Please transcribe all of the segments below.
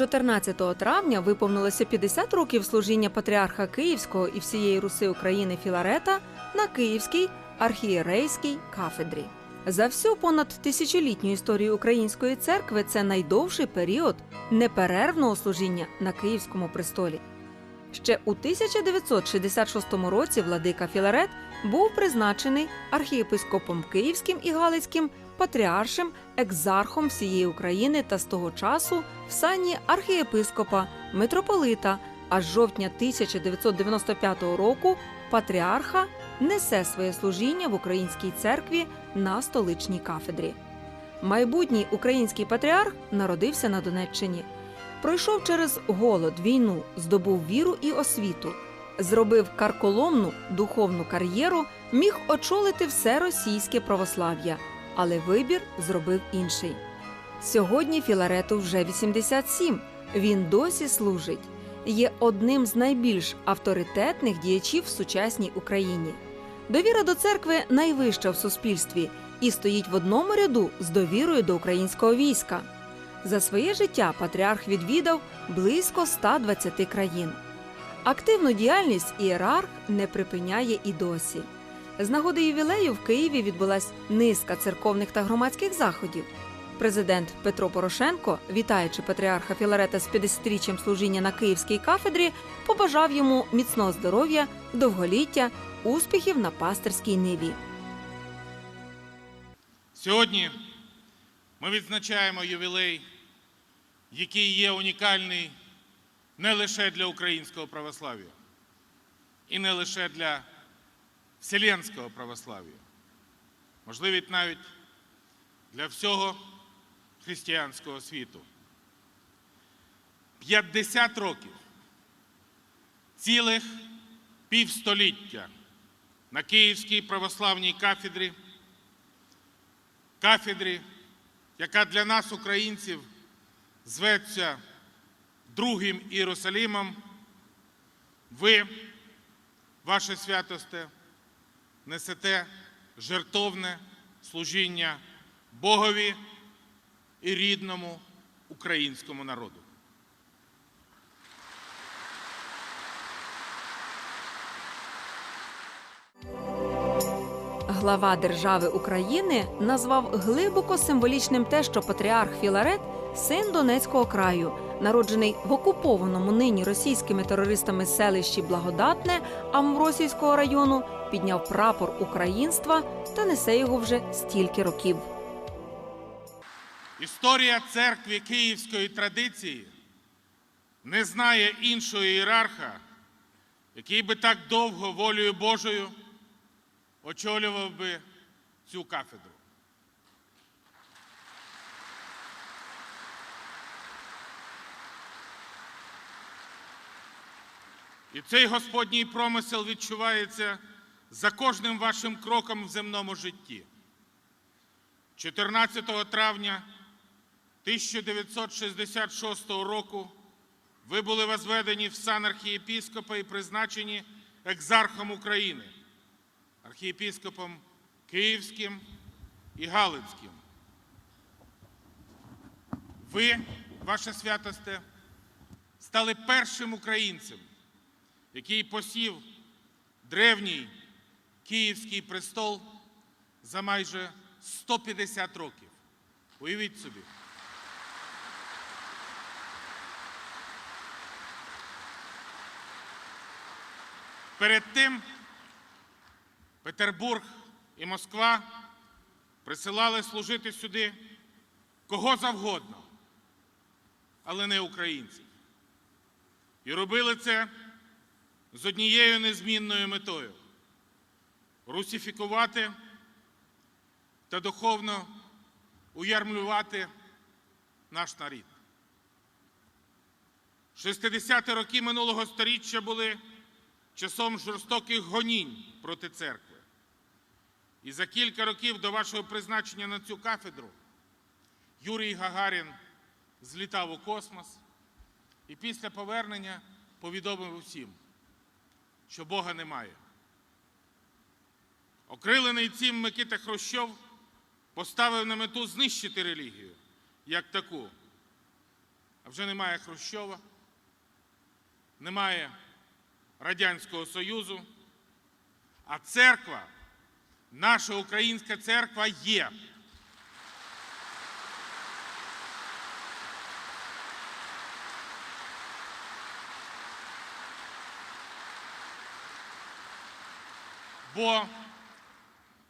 14 травня виповнилося 50 років служіння патріарха Київського і всієї Руси України Філарета на Київській архієрейській кафедрі. За всю понад тисячолітню історію української церкви це найдовший період неперервного служіння на Київському престолі. Ще у 1966 році владика Філарет був призначений архієпископом Київським і Галицьким, патріаршем, екзархом всієї України та з того часу в сані архієпископа, митрополита, а з жовтня 1995 року патріарха несе своє служіння в українській церкві на столичній кафедрі. Майбутній український патріарх народився на Донеччині. Пройшов через голод, війну, здобув віру і освіту, зробив карколомну духовну кар'єру, міг очолити все російське православ'я, але вибір зробив інший. Сьогодні Філарету вже 87. Він досі служить. Є одним з найбільш авторитетних діячів в сучасній Україні. Довіра до церкви найвища в суспільстві і стоїть в одному ряду з довірою до українського війська. За своє життя патріарх відвідав близько 120 країн. Активну діяльність ієрарх не припиняє і досі. З нагоди ювілею в Києві відбулась низка церковних та громадських заходів. Президент Петро Порошенко, вітаючи патріарха Філарета з 50-річчям служіння на Київській кафедрі, побажав йому міцного здоров'я, довголіття, успіхів на пастирській ниві. Сьогодні ми відзначаємо ювілей, який є унікальний не лише для українського православ'я і не лише для вселенського православ'я, можливо, навіть для всього християнського світу. 50 років, цілих півстоліття на Київській православній кафедрі кафедрі, яка для нас, українців, зветься Другим Єрусалимом, ви, ваше святосте, несете жертовне служіння Богові і рідному українському народу. Глава держави України назвав глибоко символічним те, що патріарх Філарет син Донецького краю, народжений в окупованому нині російськими терористами селищі Благодатне Амвросійського району, підняв прапор українства та несе його вже стільки років. Історія церкви київської традиції не знає іншого ієрарха, який би так довго волею Божою очолював би цю кафедру. І цей Господній промисел відчувається за кожним вашим кроком в земному житті. 14 травня 1966 року ви були возведені в сан архієпіскопа і призначені екзархом України, архієпіскопом Київським і Галицьким. Ви, ваше святосте, стали першим українцем, який посів древній Київський престол за майже 150 років. Уявіть собі. Перед тим Петербург і Москва присилали служити сюди кого завгодно, але не українців. І робили це з однією незмінною метою русифікувати та духовно уярмлювати наш народ. 60-ті роки минулого століття були часом жорстоких гонінь проти церкви. І за кілька років до вашого призначення на цю кафедру Юрій Гагарін злітав у космос і після повернення повідомив усім, що Бога немає. Окрилений цим Микита Хрущов поставив на мету знищити релігію як таку А вже немає Хрущова, немає Радянського Союзу, а церква, наша українська церква є. Бо,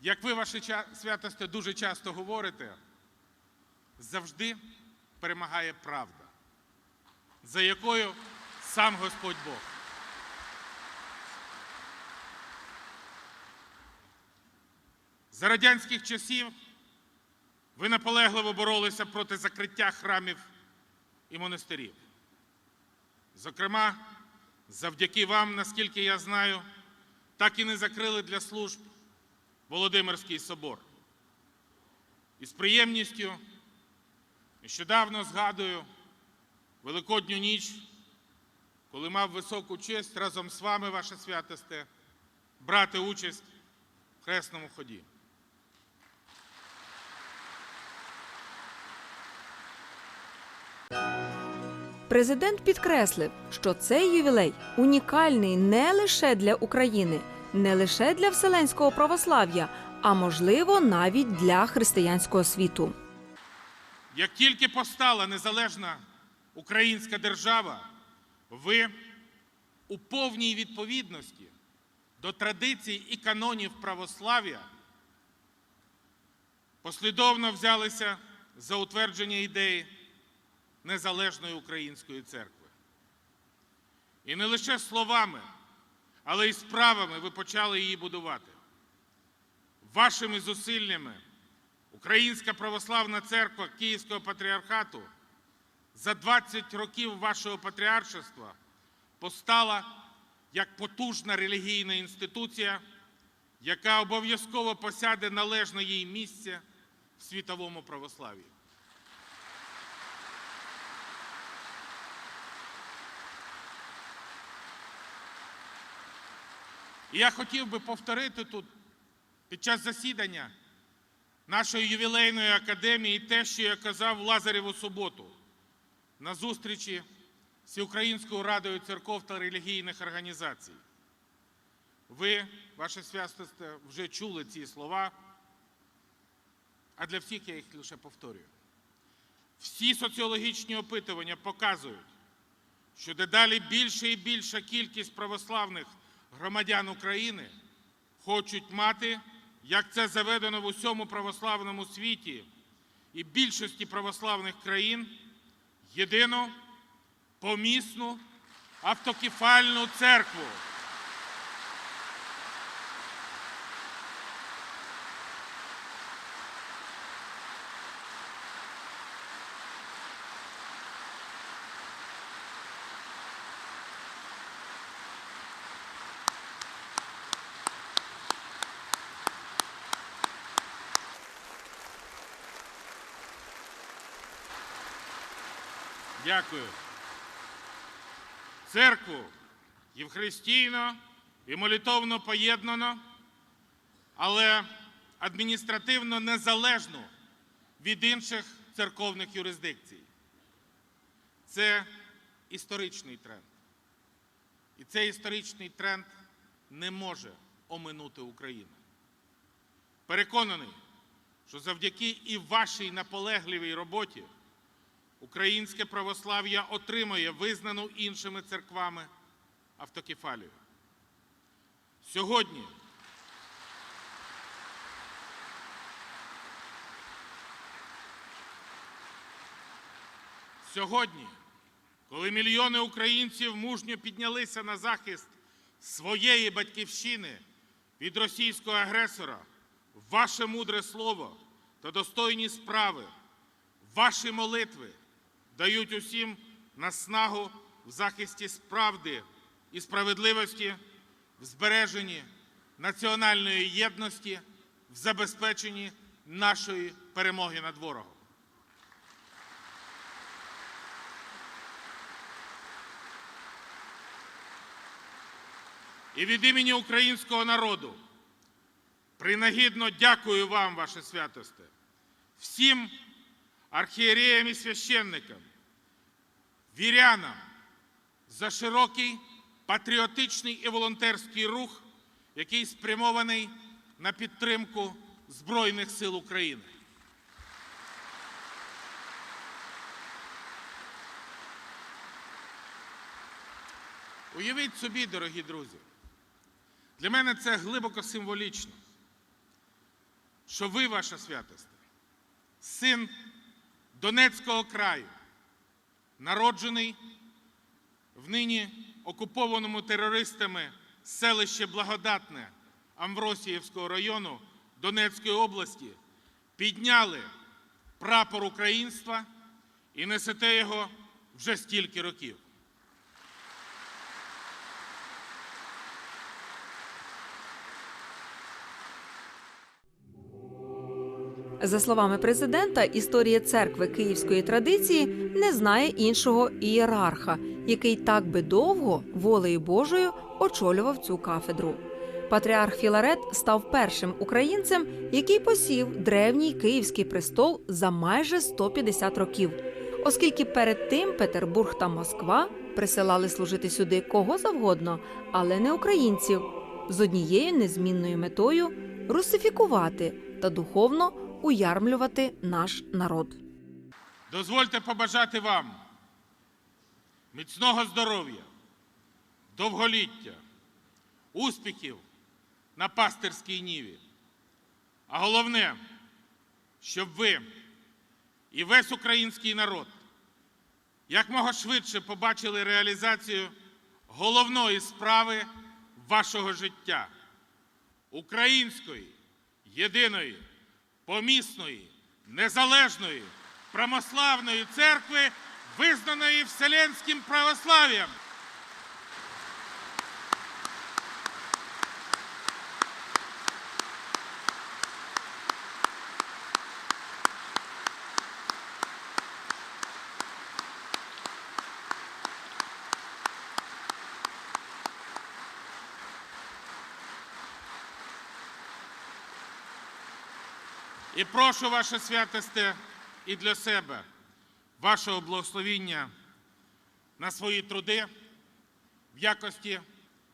як ви, ваше ча- святосте, дуже часто говорите, завжди перемагає правда, за якою сам Господь Бог. За радянських часів ви наполегливо боролися проти закриття храмів і монастирів. Зокрема, завдяки вам, наскільки я знаю, так і не закрили для служб Володимирський собор. І з приємністю нещодавно згадую Великодню ніч, коли мав високу честь разом з вами, ваше святосте, брати участь в хресному ході. Президент підкреслив, що цей ювілей унікальний не лише для України, не лише для вселенського православ'я, а можливо навіть для християнського світу. Як тільки постала незалежна українська держава, ви у повній відповідності до традицій і канонів православ'я послідовно взялися за утвердження ідеї незалежної української церкви. І не лише словами, але й справами ви почали її будувати. Вашими зусиллями Українська православна церква Київського патріархату за 20 років вашого патріаршества постала як потужна релігійна інституція, яка обов'язково посяде належне їй місце в світовому православ'ї. І я хотів би повторити тут під час засідання нашої ювілейної академії те, що я казав в Лазареву суботу на зустрічі з Всеукраїнською радою церков та релігійних організацій. Ви, ваше святосте, вже чули ці слова, а для всіх я їх лише повторюю. Всі соціологічні опитування показують, що дедалі більше і більша кількість православних громадян України хочуть мати, як це заведено в усьому православному світі і більшості православних країн, єдину помісну автокефальну церкву. Дякую. Церкву євхристійно і молитовно поєднано, але адміністративно незалежну від інших церковних юрисдикцій. Це історичний тренд. І цей історичний тренд не може оминути Україну. Переконаний, що завдяки і вашій наполегливій роботі українське православ'я отримує визнану іншими церквами автокефалію. Сьогодні Сьогодні, коли мільйони українців мужньо піднялися на захист своєї батьківщини від російського агресора, ваше мудре слово та достойні справи, ваші молитви дають усім наснагу в захисті справди і справедливості, в збереженні національної єдності, в забезпеченні нашої перемоги над ворогом. І від імені українського народу принагідно дякую вам, ваше святосте, всім архієреям і священникам, вірянам за широкий патріотичний і волонтерський рух, який спрямований на підтримку Збройних сил України. Уявіть собі, дорогі друзі, для мене це глибоко символічно, що ви, ваша святосте, син Донецького краю, народжений в нині окупованому терористами селище Благодатне Амвросіївського району Донецької області, підняли прапор українства і несете його вже стільки років. За словами президента, історія церкви київської традиції не знає іншого ієрарха, який так би довго волею Божою очолював цю кафедру. Патріарх Філарет став першим українцем, який посів древній київський престол за майже 150 років, оскільки перед тим Петербург та Москва присилали служити сюди кого завгодно, але не українців, з однією незмінною метою русифікувати та духовно уярмлювати наш народ. Дозвольте побажати вам міцного здоров'я, довголіття, успіхів на пастирській ніві. А головне, щоб ви і весь український народ якмога швидше побачили реалізацію головної справи вашого життя української, єдиної, помісної, незалежної, православної церкви, визнаної Вселенським православ'ям. І прошу ваше святосте і для себе вашого благословіння на свої труди в якості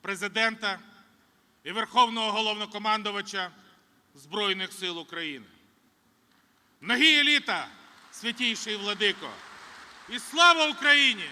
президента і Верховного головнокомандувача Збройних сил України. Ноги еліта, святійший владико, і слава Україні!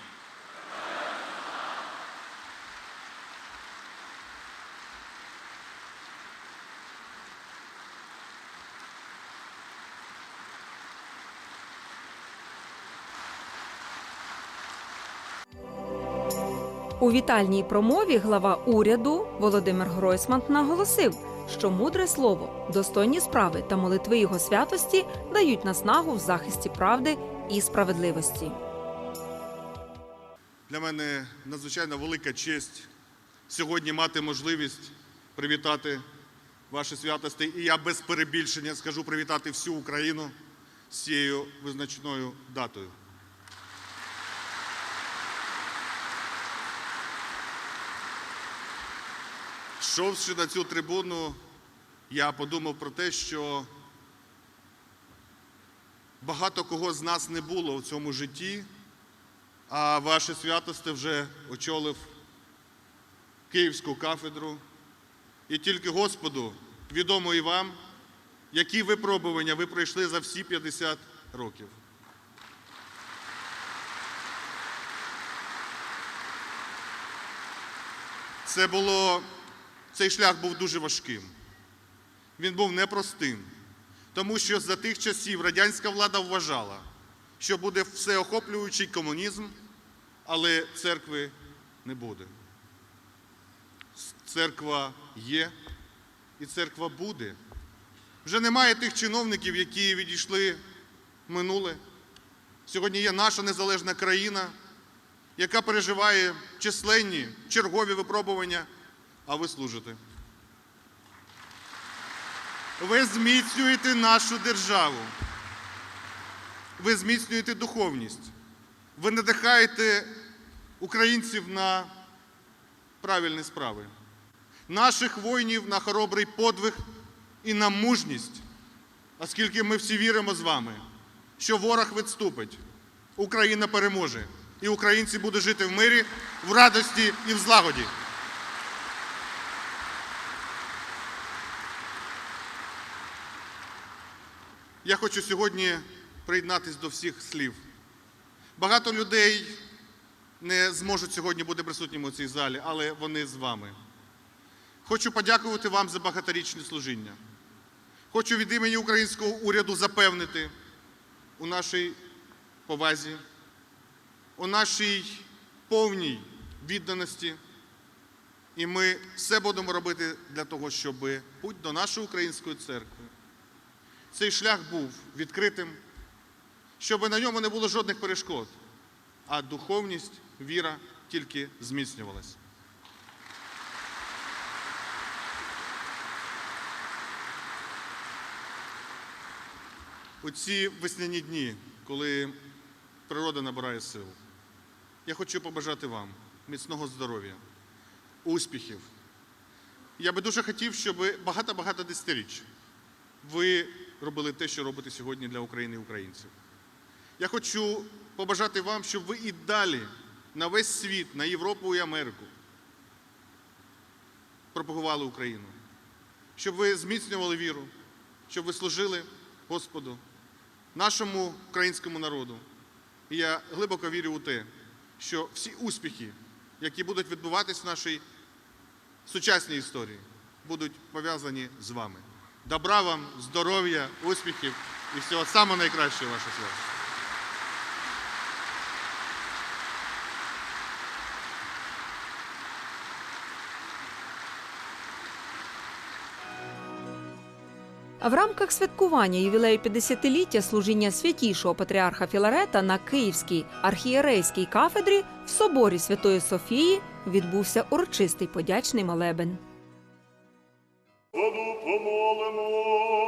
У вітальній промові глава уряду Володимир Гройсман наголосив, що мудре слово, достойні справи та молитви його святості дають наснагу в захисті правди і справедливості. Для мене надзвичайно велика честь сьогодні мати можливість привітати ваші святості. І я без перебільшення скажу привітати всю Україну з цією визначною датою. Йшовши на цю трибуну, я подумав про те, що багато кого з нас не було в цьому житті, а ваше святосте вже очолив Київську кафедру. І тільки Господу відомо і вам, які випробування ви пройшли за всі 50 років. Це було, цей шлях був дуже важким. Він був непростим, тому що за тих часів радянська влада вважала, що буде всеохоплюючий комунізм, але церкви не буде. Церква є і церква буде. Вже немає тих чиновників, які відійшли в минуле. Сьогодні є наша незалежна країна, яка переживає численні чергові випробування, а ви служите. Ви зміцнюєте нашу державу. Ви зміцнюєте духовність. Ви надихаєте українців на правильні справи, наших воїнів на хоробрий подвиг і на мужність, оскільки ми всі віримо з вами, що ворог відступить, Україна переможе і українці будуть жити в мирі, в радості і в злагоді. Я хочу сьогодні приєднатися до всіх слів. Багато людей не зможуть сьогодні бути присутніми у цій залі, але вони з вами. Хочу подякувати вам за багаторічне служіння. Хочу від імені українського уряду запевнити у нашій повазі, у нашій повній відданості. І ми все будемо робити для того, щоб путь до нашої української церкви цей шлях був відкритим, щоб на ньому не було жодних перешкод, а духовність, віра тільки зміцнювалась. У ці весняні дні, коли природа набирає сил, я хочу побажати вам міцного здоров'я, успіхів. Я би дуже хотів, щоб багато-багато десятиріч ви робили те, що робите сьогодні для України і українців. Я хочу побажати вам, щоб ви і далі на весь світ, на Європу і Америку пропагували Україну, щоб ви зміцнювали віру, щоб ви служили Господу, нашому українському народу. І я глибоко вірю у те, що всі успіхи, які будуть відбуватись в нашій сучасній історії, будуть пов'язані з вами. Добра вам, здоров'я, успіхів і всього самого найкращого ваше слово. В рамках святкування ювілею 50-ліття служіння святішого патріарха Філарета на Київській архієрейській кафедрі в соборі Святої Софії відбувся урочистий подячний молебен. Господу помолимось.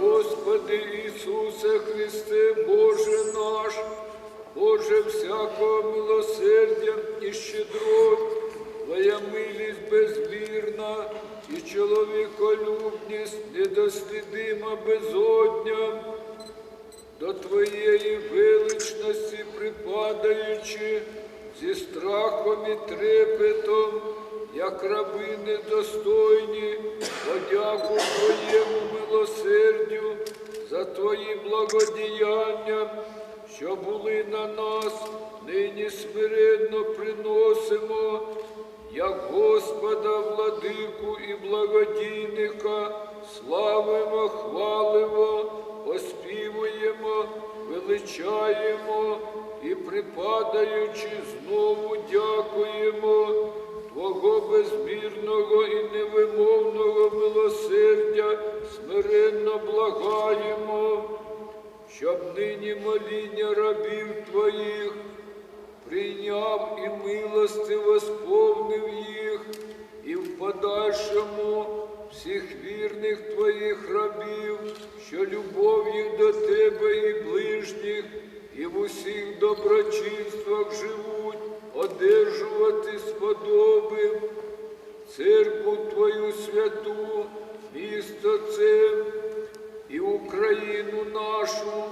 Господи Ісусе Христе, Боже наш, Боже всякого милосердя і щедрот, Твоя милість безмірна і чоловіколюбність недослідима безодня, до Твоєї величності припадаючи зі страхом і трепетом, як раби недостойні, подяку Твоєму милосердю за Твої благодіяння, що були на нас, нині смиренно приносимо, як Господа, владику і благодійника, славимо, хвалимо, оспівуємо, величаємо і припадаючи знову дякуємо Твого безмірного і невимовного милосердя смиренно благаємо, щоб нині моління рабів Твоїх прийняв і милостиво сповнив їх, і в подальшому всіх вірних Твоїх рабів, що любов'ю до Тебе і ближніх, і в усіх доброчинствах живуть, одержувати сподоби, церкву Твою святу, місто це і Україну нашу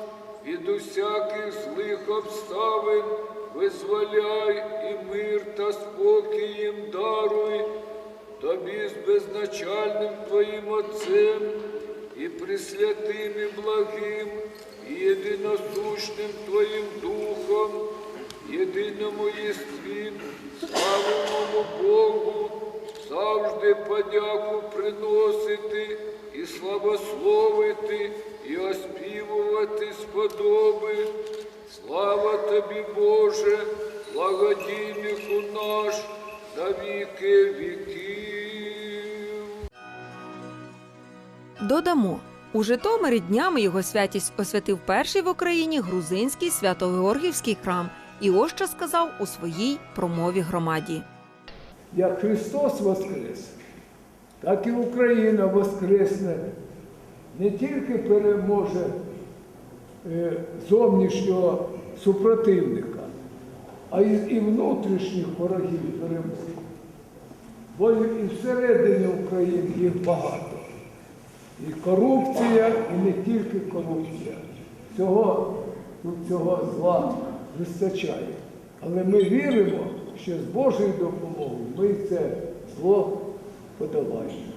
від усяких злих обставин визволяй і мир та спокій їм даруй, тобі з безначальним Твоїм Отцем і присвятим і благим, і єдиносущним Твоїм Духом, єдиному єстві, славному Богу, завжди подяку приносити і славословити, і оспівувати сподоби. Слава тобі, Боже, благодійнику наш на віки віків. Додамо, у Житомирі днями його святість освятив перший в Україні грузинський свято-Георгівський храм. І ось що сказав у своїй промові громаді. Як Христос Воскрес, так і Україна Воскресне, не тільки переможе е, зовнішнього супротивника, а і внутрішніх ворогів переможе. бо і всередині України їх багато. І корупція, і не тільки корупція. Цього, тут цього зла вистачає. Але ми віримо, що з Божою допомогою ми це зло подолаємо.